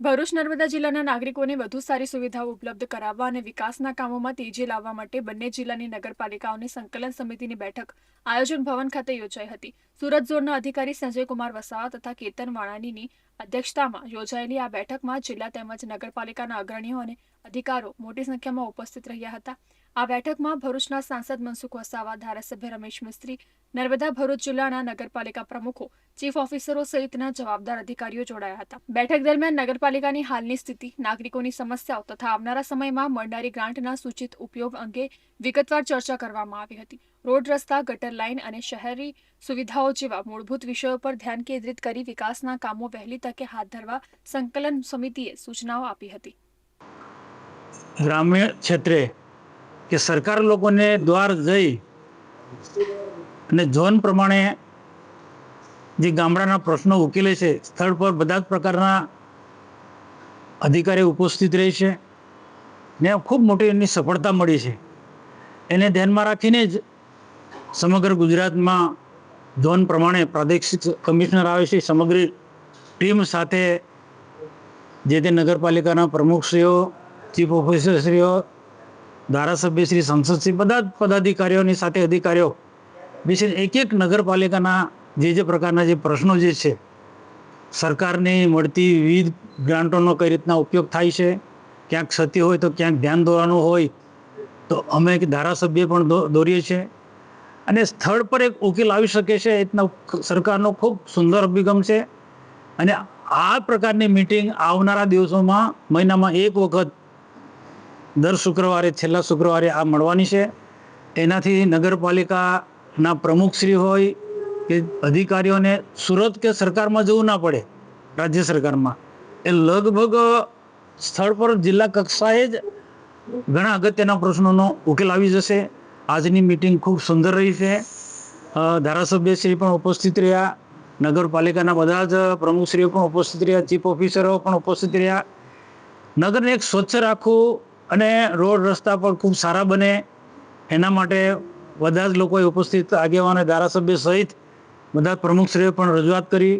ભરૂચ નર્મદા જિલ્લાના નાગરિકોને વધુ સારી સુવિધાઓ ઉપલબ્ધ કરાવવા અને વિકાસના કામોમાં તેજી લાવવા માટે બંને જિલ્લાની નગરપાલિકાઓની સંકલન સમિતિની બેઠક આયોજન ભવન ખાતે યોજાઈ હતી. સુરત ઝોનના અધિકારી સંજય કુમાર વસાવા તથા કેતન વાણાનીની અધ્યક્ષતામાં યોજાયેલી આ બેઠકમાં જિલ્લા તેમજ નગરપાલિકાના અગ્રણીઓ અને અધિકારો, મોટી સંખ્યામાં ઉપસ્થિત રહ્યા હતા. આ બેઠકમાં ભરૂચના સાંસદ મનસુખ વસાવા, ધારાસભ્ય રમેશ મિસ્ત્રી, નર્મદા ભરૂચ જિલ્લાના નગરપાલિકા પ્રમુખો, ચીફ ઓફિસરો સહિતના જવાબદાર અધિકારીઓ જોડાયા હતા. બેઠક દરમિયાન નગરપાલિકાની હાલની સ્થિતિ, નાગરિકોની સમસ્યાઓ તથા આવનારા સમયમાં મળનારી ગ્રાન્ટના સૂચિત ઉપયોગ અંગે વિગતવાર ચર્ચા કરવામાં આવી હતી. રોડ રસ્તા, ગટર લાઇન અને શહેરી સુવિધાઓ જેવા મૂળભૂત વિષયો પર ધ્યાન કેન્દ્રિત કરી વિકાસના કામો વહેલી તકે હાથ ધરવા સંકલન સમિતિએ સૂચનાઓ આપી હતી. ગ્રામ્ય ક્ષેત્રે કે સરકાર લોકોને દ્વાર જઈ અને ઝોન પ્રમાણે જે ગામડાના પ્રશ્નો ઉકેલે છે, સ્થળ પર બધા જ પ્રકારના અધિકારીઓ ઉપસ્થિત રહે છે ને ખૂબ મોટી એની સફળતા મળી છે. એને ધ્યાનમાં રાખીને જ સમગ્ર ગુજરાતમાં ઝોન પ્રમાણે પ્રાદેશિક કમિશનર આવે છે. સમગ્ર ટીમ સાથે જે તે નગરપાલિકાના પ્રમુખશ્રીઓ ચીફ ઓફિસરશ્રીઓ, ધારાસભ્યશ્રી, સંસદશ્રી, બધા જ પદાધિકારીઓની સાથે અધિકારીઓ, વિશેષ એક એક નગરપાલિકાના જે જે પ્રકારના જે પ્રશ્નો જે છે, સરકારની મળતી વિવિધ ગ્રાન્ટોનો કઈ રીતના ઉપયોગ થાય છે, ક્યાંક ક્ષતિ હોય તો ક્યાંક ધ્યાન દોરવાનું હોય, તો અમે ધારાસભ્ય પણ દોરીએ છીએ. અને સ્થળ પર એક ઉકેલ આવી શકે છે, એ રીતના સરકારનો ખૂબ સુંદર અભિગમ છે. અને આ પ્રકારની મિટિંગ આવનારા દિવસોમાં મહિનામાં એક વખત દર શુક્રવારે, છેલ્લા શુક્રવારે આ મળવાની છે. એનાથી નગરપાલિકાના પ્રમુખશ્રી હોય કે અધિકારીઓને સુરત કે સરકારમાં જવું ના પડે, રાજ્ય સરકારમાં. એ લગભગ સ્થળ પર જિલ્લા કક્ષાએ જ ઘણા અગત્યના પ્રશ્નોનો ઉકેલ આવી જશે. આજની મિટિંગ ખૂબ સુંદર રહી છે. ધારાસભ્યશ્રી પણ ઉપસ્થિત રહ્યા. નગરપાલિકાના બધા જ પ્રમુખશ્રીઓ પણ ઉપસ્થિત રહ્યા. ચીફ ઓફિસરો પણ ઉપસ્થિત રહ્યા. નગરને એક સ્વચ્છ રાખવું અને રોડ રસ્તા પણ ખૂબ સારા બને. એના માટે બધા જ લોકોએ ઉપસ્થિત આગેવાનો ધારાસભ્ય સહિત બધા પ્રમુખશ્રીઓએ પણ રજૂઆત કરી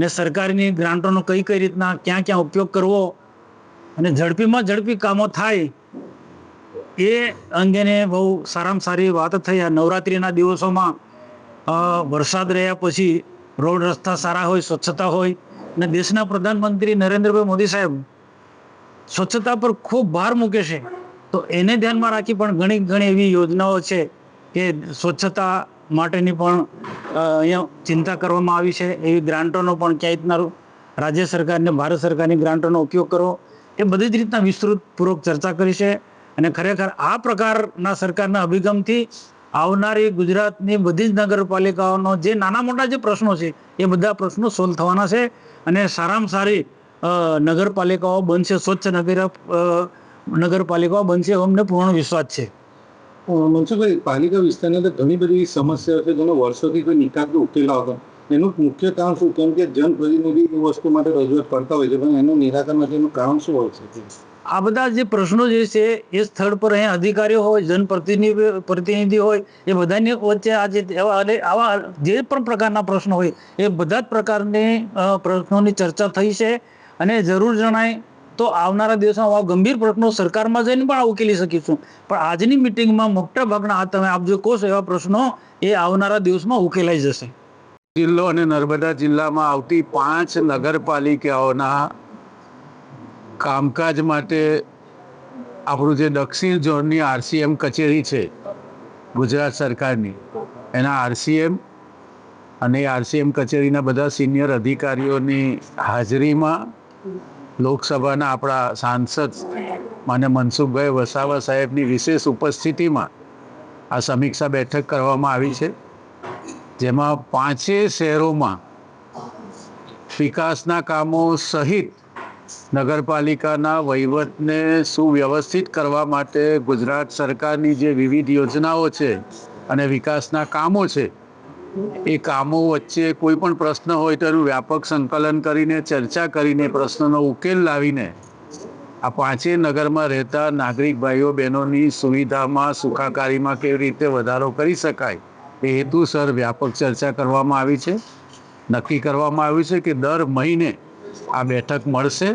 ને સરકારની ગ્રાન્ટોનો કઈ કઈ રીતના ક્યાં ક્યાં ઉપયોગ કરવો અને ઝડપીમાં ઝડપી કામો થાય એ અંગેને બહુ સારામાં સારી વાત થઈ. આ નવરાત્રિના દિવસોમાં વરસાદ રહ્યા પછી રોડ રસ્તા સારા હોય, સ્વચ્છતા હોય અને દેશના પ્રધાનમંત્રી નરેન્દ્રભાઈ મોદી સાહેબ સ્વચ્છતા પર ખૂબ ભાર મૂકે છે. તો એને ધ્યાનમાં રાખી પણ ઘણી ઘણી એવી યોજનાઓ છે કે સ્વચ્છતા માટેની પણ અહીંયા ચિંતા કરવામાં આવી છે. એવી ગ્રાન્ટોનો પણ ક્યાંય રીતના રાજ્ય સરકારને, ભારત સરકારની ગ્રાન્ટોનો ઉપયોગ કરવો, એ બધી જ રીતના વિસ્તૃતપૂર્વક ચર્ચા કરી છે. અને ખરેખર આ પ્રકારના સરકારના અભિગમથી આવનારી ગુજરાતની બધી જ નગરપાલિકાઓનો જે નાના મોટા જે પ્રશ્નો છે, એ બધા પ્રશ્નો સોલ્વ થવાના છે. અને સારામાં સારી નગરપાલિકાઓ બનશે સ્વચ્છ નગર નગરપાલિકાઓ બનશે એવો અમને પૂર્ણ વિશ્વાસ છે. મનસુખભાઈ પાલિકા વિસ્તારની અંદર ઘણી બધી સમસ્યાઓ છે જેનો વર્ષોથી કોઈ નિકાલ ઉકેલા હતો એનું મુખ્ય કારણ શું? કેમ કે જનપ્રતિનિધિ એ વસ્તુ માટે રજૂઆત કરતા હોય છે પણ એનું નિરાકરણ એનું કારણ શું હોય છે આ બધા જે પ્રશ્નો જે છે એ સ્થળ પર અહીંયા અધિકારીઓ હોય જનપ્રતિનિધિ પ્રતિનિધિ હોય એ બધાની વચ્ચે આ જે એવા આવા જે પણ પ્રકારના પ્રશ્નો હોય એ બધા જ પ્રકારની પ્રશ્નોની ચર્ચા થઈ છે. અને જરૂર જણાય તો આવનારા દિવસમાં આવા ગંભીર પ્રશ્નો સરકારમાં જઈને પણ ઉકેલી શકીશું. પણ આજની મિટિંગમાં મોટા ભાગના આ તમે આપ જે કહો એવા પ્રશ્નો એ આવનારા દિવસમાં ઉકેલાઈ જશે. જિલ્લો અને નર્મદા જિલ્લામાં આવતી પાંચ નગરપાલિકાઓના કામકાજ માટે આપણું જે દક્ષિણ ઝોનની આરસીએમ કચેરી છે, ગુજરાત સરકારની, એના આરસીએમ અને આરસીએમ કચેરીના બધા સિનિયર અધિકારીઓની હાજરીમાં લોકસભાના આપણા સાંસદ માન્ય મનસુખભાઈ વસાવા સાહેબની વિશેષ ઉપસ્થિતિમાં આ સમીક્ષા બેઠક કરવામાં આવી છે. જેમાં પાંચેય શહેરોમાં વિકાસના કામો સહિત નગરપાલિકાના વહીવટને સુવ્યવસ્થિત કરવા માટે ગુજરાત સરકારની જે વિવિધ યોજનાઓ છે અને વિકાસના કામો છે એ કામો વચ્ચે કોઈ પણ પ્રશ્ન હોય તો એનું વ્યાપક સંકલન કરીને, ચર્ચા કરીને, પ્રશ્નનો ઉકેલ લાવીને આ પાંચેય નગરમાં રહેતા નાગરિક ભાઈઓ બહેનોની સુવિધામાં, સુખાકારીમાં કેવી રીતે વધારો કરી શકાય એ હેતુસર વ્યાપક ચર્ચા કરવામાં આવી છે. નક્કી કરવામાં આવ્યું છે કે દર મહિને આ બેઠક મળશે,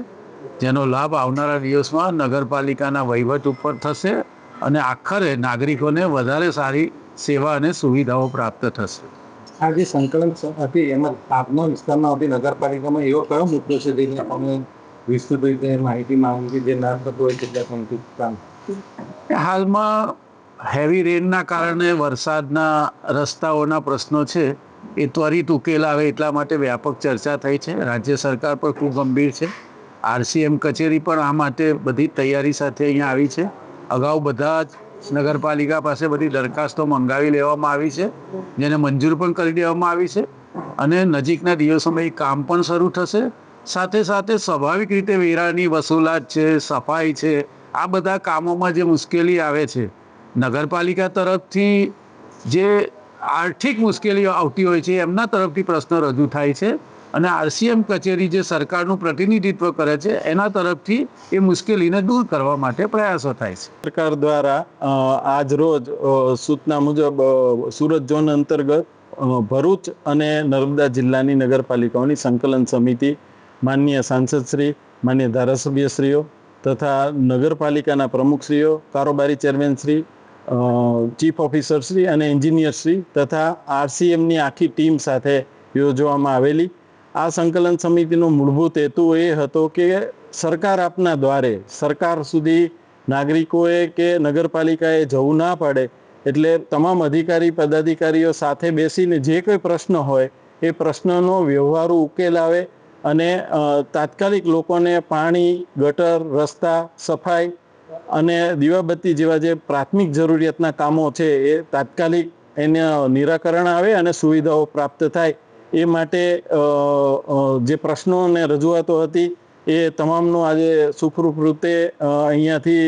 જેનો લાભ આવનારા દિવસમાં નગરપાલિકાના વહીવટ ઉપર થશે અને આખરે નાગરિકોને વધારે સારી સેવા અને સુવિધાઓ પ્રાપ્ત થશે. આ જે સંકલન હતી એમાં આપના વિસ્તારમાં આવતી નગરપાલિકામાં એવો કયો મુદ્દો છે જેને અમે વિસ્તૃત રીતે માહિતી માંગી જે ના થતું હોય કેટલા સમથી કામ હાલમાં હેવી રેનના કારણે વરસાદના રસ્તાઓના પ્રશ્નો છે. એ ત્વરિત ઉકેલ આવે એટલા માટે વ્યાપક ચર્ચા થઈ છે. રાજ્ય સરકાર પણ ખૂબ ગંભીર છે. આરસીએમ કચેરી પણ આ માટે બધી તૈયારી સાથે અહીંયા આવી છે. અગાઉ બધા જ નગરપાલિકા પાસે બધી દરખાસ્તો મંગાવી લેવામાં આવી છે, જેને મંજૂર પણ કરી દેવામાં આવી છે અને નજીકના દિવસોમાં એ કામ પણ શરૂ થશે. સાથે સાથે સ્વાભાવિક રીતે વેરાની વસૂલાત છે, સફાઈ છે, આ બધા કામોમાં જે મુશ્કેલી આવે છે, નગરપાલિકા તરફથી જે આર્થિક મુશ્કેલીઓ આવતી હોય છે, એમના તરફથી પ્રશ્ન રજૂ થાય છે. અને આરસીએમ કચેરી જે સરકારનું પ્રતિનિધિત્વ કરે છે, એના તરફથી એ મુશ્કેલીને દૂર કરવા માટે પ્રયાસો થાય છે. સરકાર દ્વારા આજ રોજ સૂચના મુજબ સુરત ઝોન અંતર્ગત ભરૂચ અને નર્મદા જિલ્લાની નગરપાલિકાઓની સંકલન સમિતિ, માનનીય સાંસદશ્રી માન્ય ધારાસભ્યશ્રીઓ તથા નગરપાલિકાના પ્રમુખશ્રીઓ કારોબારી ચેરમેનશ્રી ચીફ ઓફિસરશ્રી અને એન્જિનિયરશ્રી તથા આરસીએમની આખી ટીમ સાથે યોજવામાં આવેલી આ સંકલન સમિતિનો મૂળભૂત હેતુ એ હતો કે સરકાર આપના દ્વારે, સરકાર સુધી નાગરિકોએ કે નગરપાલિકાએ જવું ના પડે, એટલે તમામ અધિકારી, પદાધિકારીઓ સાથે બેસીને જે કોઈ પ્રશ્ન હોય, એ પ્રશ્નનો વ્યવહારુ ઉકેલ આવે અને તાત્કાલિક લોકોને પાણી, ગટર, રસ્તા, સફાઈ અને દીવાબત્તી જેવા જે પ્રાથમિક જરૂરિયાતના કામો છે એ તાત્કાલિક એને નિરાકરણ આવે અને સુવિધાઓ પ્રાપ્ત થાય એ માટે જે પ્રશ્નો અને રજૂઆતો હતી, એ તમામનો આજે સુખરૂપ રૂપે અહીંયાથી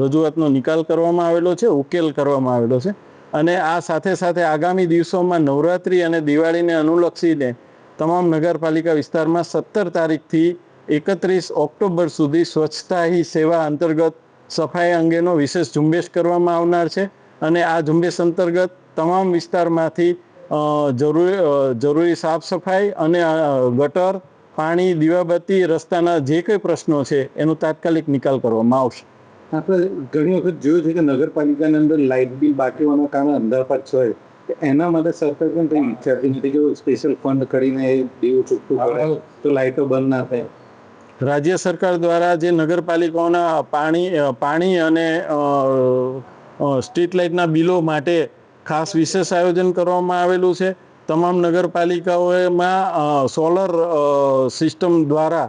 રજૂઆતનો નિકાલ કરવામાં આવેલો છે, ઉકેલ કરવામાં આવેલો છે. અને આ સાથે સાથે આગામી દિવસોમાં નવરાત્રિ અને દિવાળીને અનુલક્ષીને તમામ નગરપાલિકા વિસ્તારમાં સત્તર તારીખથી એકત્રીસ ઓક્ટોબર સુધી સ્વચ્છતા હી સેવા અંતર્ગત સફાઈ અંગેનો વિશેષ ઝુંબેશ કરવામાં આવનાર છે. અને આ ઝુંબેશ અંતર્ગત તમામ વિસ્તારમાંથી જરૂરી અ, જરૂરી સાફ સફાઈ અને ગટર પાણી દીવાબત્તી રસ્તાના જે કંઈ પ્રશ્નો છે એનો તાત્કાલિક નિકાલ કરવામાં આવશે. આપણે ઘણી વખત જોયું છે કે નગરપાલિકાની અંદર લાઇટ બિલ બાકી હોવાના કારણે અંધારપટ હોય એના માટે સરકાર પણ કંઈ વિચારતી નથી કે સ્પેશિયલ ફંડ કરીને એ દેવું ચૂકવું કરે તો લાઇટો બંધ ના થાય. રાજ્ય સરકાર દ્વારા જે નગરપાલિકાઓના પાણી પાણી અને સ્ટ્રીટ લાઇટના બિલો માટે ખાસ વિશેષ આયોજન કરવામાં આવેલું છે. તમામ નગરપાલિકાઓમાં સોલર સિસ્ટમ દ્વારા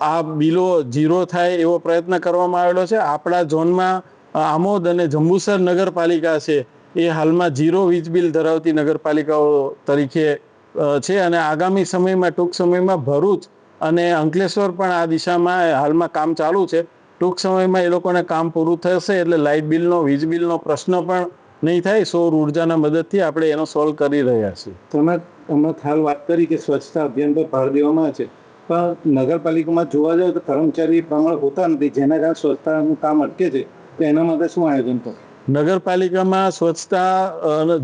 આ બિલો ઝીરો થાય એવો પ્રયત્ન કરવામાં આવેલો છે. આપણા ઝોનમાં આમોદ અને જંબુસર નગરપાલિકા છે. એ હાલમાં ઝીરો વીજ બિલ ધરાવતી નગરપાલિકાઓ તરીકે છે અને આગામી સમયમાં, ટૂંક સમયમાં ભરૂચ અને અંકલેશ્વર પણ આ દિશામાં હાલમાં કામ ચાલુ છે. ટૂંક સમયમાં એ લોકોને કામ પૂરું થશે એટલે લાઇટ બિલનો, વીજ બિલનો પ્રશ્ન પણ નહીં થાય સૌર ઉર્જાના મદદથી આપણે એનો સોલ્વ કરી રહ્યા છીએ. તમે હમણાં હાલ વાત કરી કે સ્વચ્છતા અભિયાન પર ભાર દેવામાં આવે છે. પણ નગરપાલિકામાં જોવા જાવ તો કર્મચારી પ્રમાણ હોતા નથી. જેના કારણે સ્વચ્છતાનું કામ અટકે છે તો એના માટે શું આયોજન તો નગરપાલિકામાં સ્વચ્છતા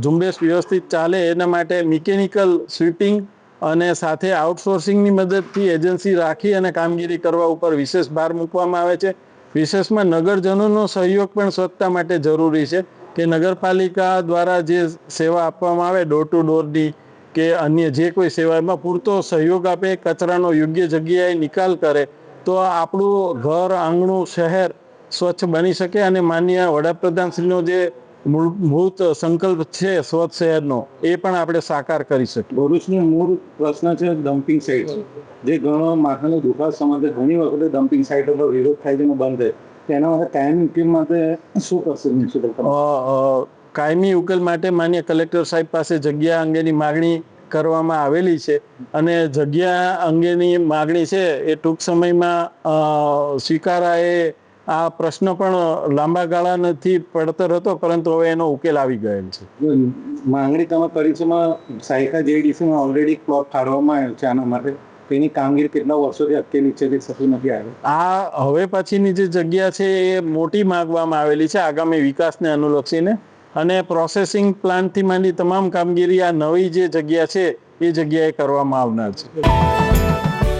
ઝુંબેશ વ્યવસ્થિત ચાલે એના માટે મિકેનિકલ સ્વીપિંગ અને સાથે આઉટસોર્સિંગની મદદથી એજન્સી રાખી અને કામગીરી કરવા ઉપર વિશેષ ભાર મૂકવામાં આવે છે. વિશેષમાં નગરજનોનો સહયોગ પણ સ્વચ્છતા માટે જરૂરી છે. કે નગરપાલિકા દ્વારા જે સેવા આપવામાં આવે ડોર ટુ ડોરની કે અન્ય જે કોઈ સેવામાં પૂરતો સહયોગ આપે, કચરાનો યોગ્ય જગ્યાએ નિકાલ કરે, તો આપણું ઘર, આંગણું, શહેર સ્વચ્છ બની શકે અને માન્ય વડાપ્રધાનશ્રીનો જે મૂળભૂત સંકલ્પ છે સ્વચ્છ શહેરનો, એ પણ આપણે સાકાર કરી શકીએ. ભરૂચનો મૂળ પ્રશ્ન છે ડમ્પિંગ સાઇટ જે ઘણો માથાનો દુખાવ સંબંધે ઘણી વખતે ડમ્પિંગ સાઇટ પર વિરોધ થાય છે બંધ થાય તેના માટે કાયમી ઉકેલ માટે શું કરશે મ્યુનિસિપલ કાયમી ઉકેલ માટે માન્ય કલેક્ટર સાહેબ પાસે જગ્યા અંગેની માગણી કરવામાં આવેલી છે અને જગ્યા અંગેની માગણી છે એ ટૂંક સમયમાં અ, સ્વીકારાય આ પ્રશ્ન પણ લાંબા ગાળા નથી પડતર હતો પરંતુ હવે એનો ઉકેલ આવી ગયેલ છે. માંગણી તમે કરી છે સાયકા જેડીસીમાં ઓલરેડી પ્લોટ ફાળવવામાં આવ્યો છે આના માટે? તેની કામગીરી કેટલા વર્ષોથી અટકેલી છે તે સફળ નથી આવ્યું? આ હવે પછીની જે જગ્યા છે એ મોટી માગવામાં આવેલી છે આગામી વિકાસને અનુલક્ષીને. અને પ્રોસેસિંગ પ્લાન્ટથી માંડી તમામ કામગીરી આ નવી જે જગ્યા છે એ જગ્યાએ કરવામાં આવનાર છે.